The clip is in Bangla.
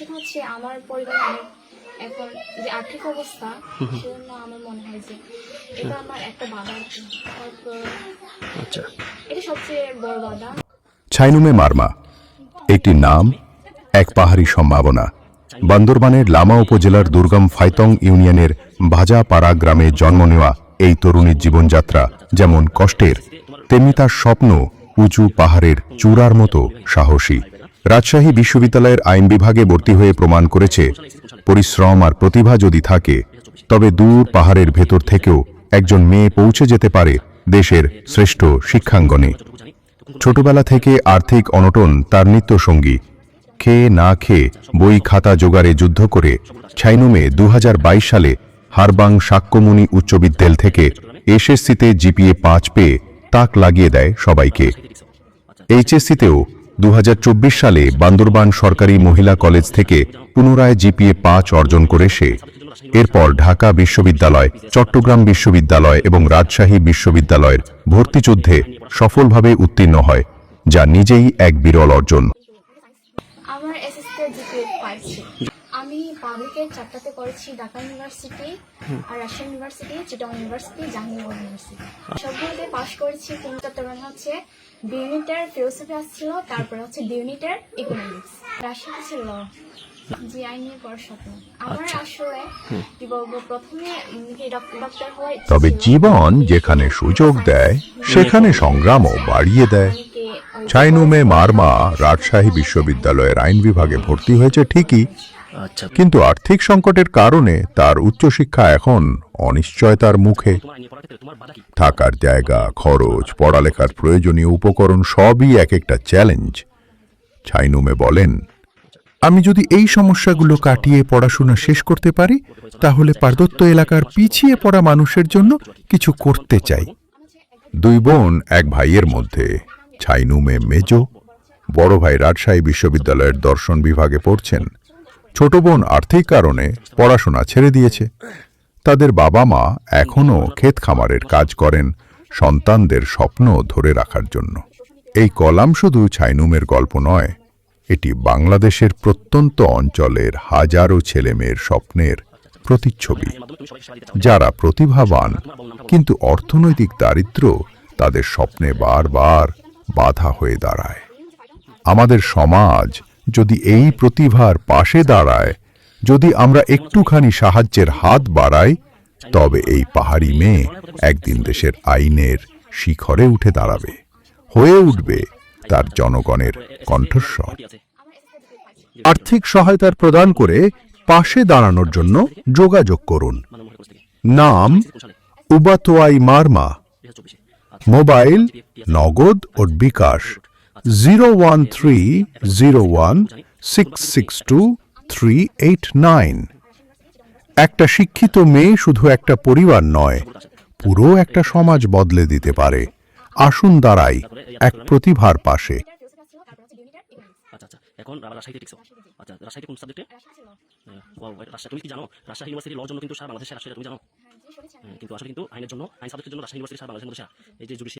সেটা হচ্ছে আমার পরিবারে অনেক এখন যে আর্থিক অবস্থা সেজন্য আমার মনে হয় যে এটা আমার একটা বাধা। আচ্ছা। এটা সবচেয়ে বড় বাধা। ছাইনুমে মারমা একটি নাম এক পাহাড়ি সম্ভাবনা। বান্দরবানের লামা উপজেলার দুর্গম ফাইতং ইউনিয়নের ভাজাপাড়া গ্রামে জন্ম নেওয়া এই তরুণীর জীবনযাত্রা যেমন কষ্টের তেমনি তার স্বপ্ন উঁচু পাহাড়ের চূড়ার মতো সাহসী। রাজশাহী বিশ্ববিদ্যালয়ের আইন বিভাগে ভর্তি হয়ে প্রমাণ করেছে, পরিশ্রম আর প্রতিভা যদি থাকে, তবে দূর পাহাড়ের ভেতর থেকেও একজন মেয়ে পৌঁছে যেতে পারে দেশের শ্রেষ্ঠ শিক্ষাঙ্গনে। ছোটবেলা থেকে আর্থিক অনটন তার নিত্য সঙ্গী খেয়ে না খেয়ে বই খাতা জোগাড়ে যুদ্ধ করে ছাইনুমে দু হাজার বাইশ সালে হারবাং সাক্যমুনি উচ্চ বিদ্যালয় থেকে এসএসসিতে জিপিএ পাঁচ পেয়ে তাক লাগিয়ে দেয় সবাইকে। এইচএসসিতেও দু হাজার চব্বিশ সালে বান্দরবান সরকারি মহিলা কলেজ থেকে পুনরায় জিপিএ পাঁচ অর্জন করে সে। এরপর ঢাকা বিশ্ববিদ্যালয়, চট্টগ্রাম বিশ্ববিদ্যালয় এবং রাজশাহী বিশ্ববিদ্যালয়ের ভর্তিযুদ্ধে সফলভাবে উত্তীর্ণ হয়, যা নিজেই এক বিরল অর্জন। আমি পাবলিকের চারটাতে করেছি ঢাকা ইউনিভার্সিটি আর ইউনিভার্সিটি চিটং ইউনিভার্সিটি ইউনিভার্সিটি সবগুলোতে পাশ করেছি কিন্তু তার হচ্ছে বি ইউনিটের ফিলোসফি আসছিল তারপরে হচ্ছে বি ইউনিটের ইকোনমিক্স রাজশাহী ছিল? জি আই নিয়ে স্বপ্ন আমার আসলে কি বলব প্রথমে ডক্টর হওয়ার তবে জীবন যেখানে সুযোগ দেয় সেখানে সংগ্রামও বাড়িয়ে দেয়। ছাইনুমে মারমা রাজশাহী বিশ্ববিদ্যালয়ের আইন বিভাগে ভর্তি হয়েছে ঠিকই। আচ্ছা। কিন্তু আর্থিক সংকটের কারণে তার উচ্চশিক্ষা এখন অনিশ্চয়তার মুখে। থাকার জায়গা, খরচ, পড়ালেখার প্রয়োজনীয় উপকরণ সবই এক একটা চ্যালেঞ্জ ছাইনুমে বলেন, আমি যদি এই সমস্যাগুলো কাটিয়ে পড়াশোনা শেষ করতে পারি, তাহলে পার্বত্য এলাকার পিছিয়ে পড়া মানুষের জন্য কিছু করতে চাই। দুই বোন এক ভাইয়ের মধ্যে, ছাইনুমে মেজ, বড় ভাই রাজশাহী বিশ্ববিদ্যালয়ের দর্শন বিভাগে পড়ছেন। ছোট বোন আর্থিক কারণে পড়াশোনা ছেড়ে দিয়েছে। তাদের বাবা মা এখনও ক্ষেত খামারের কাজ করেন সন্তানদের স্বপ্ন ধরে রাখার জন্য। এই কলাম শুধু ছাইনুমের গল্প নয়, এটি বাংলাদেশের প্রত্যন্ত অঞ্চলের হাজারো ছেলেমেয়ের স্বপ্নের প্রতিচ্ছবি, যারা প্রতিভাবান কিন্তু অর্থনৈতিক দারিদ্র্য তাদের স্বপ্নে বারবার বাধা হয়ে দাঁড়ায়। আমাদের সমাজ যদি এই প্রতিভার পাশে দাঁড়ায় যদি আমরা একটুখানি সাহায্যের হাত বাড়াই, তবে এই পাহাড়ি মেয়ে একদিন দেশের আইনের শিখরে উঠে দাঁড়াবে, হয়ে উঠবে তার জনগণের কণ্ঠস্বর। আর্থিক সহায়তার প্রদান করে পাশে দাঁড়ানোর জন্য যোগাযোগ করুন। নাম উবাতোয়াই মারমা। মোবাইল নগদ ও bKash zero one three zero one six six two three eight nine একটা শিক্ষিত মেয়ে শুধু একটা পরিবার নয় পুরো একটা সমাজ বদলে দিতে পারে। আসুন দাঁড়াই এক প্রতিভার পাশে। আচ্ছা আচ্ছা এখন রাজশাহীতে টিকছো। আচ্ছা রাজশাহীতে কোন সাবজেক্টে ছিল রাজশাহী তুমি কি জানো? রাজশাহী ইউনিভার্সিটি ল জন্য কিন্তু সারা বাংলাদেশের রাজশাহী তুমি জানো? হ্যাঁ। হুম, কিন্তু আসলে কিন্তু আইনের জন্য আইন সাবজেক্টের জন্য রাজশাহী ইউনিভার্সিটি সারা বাংলাদেশের মধ্যে এই যে জুডিশিয়াল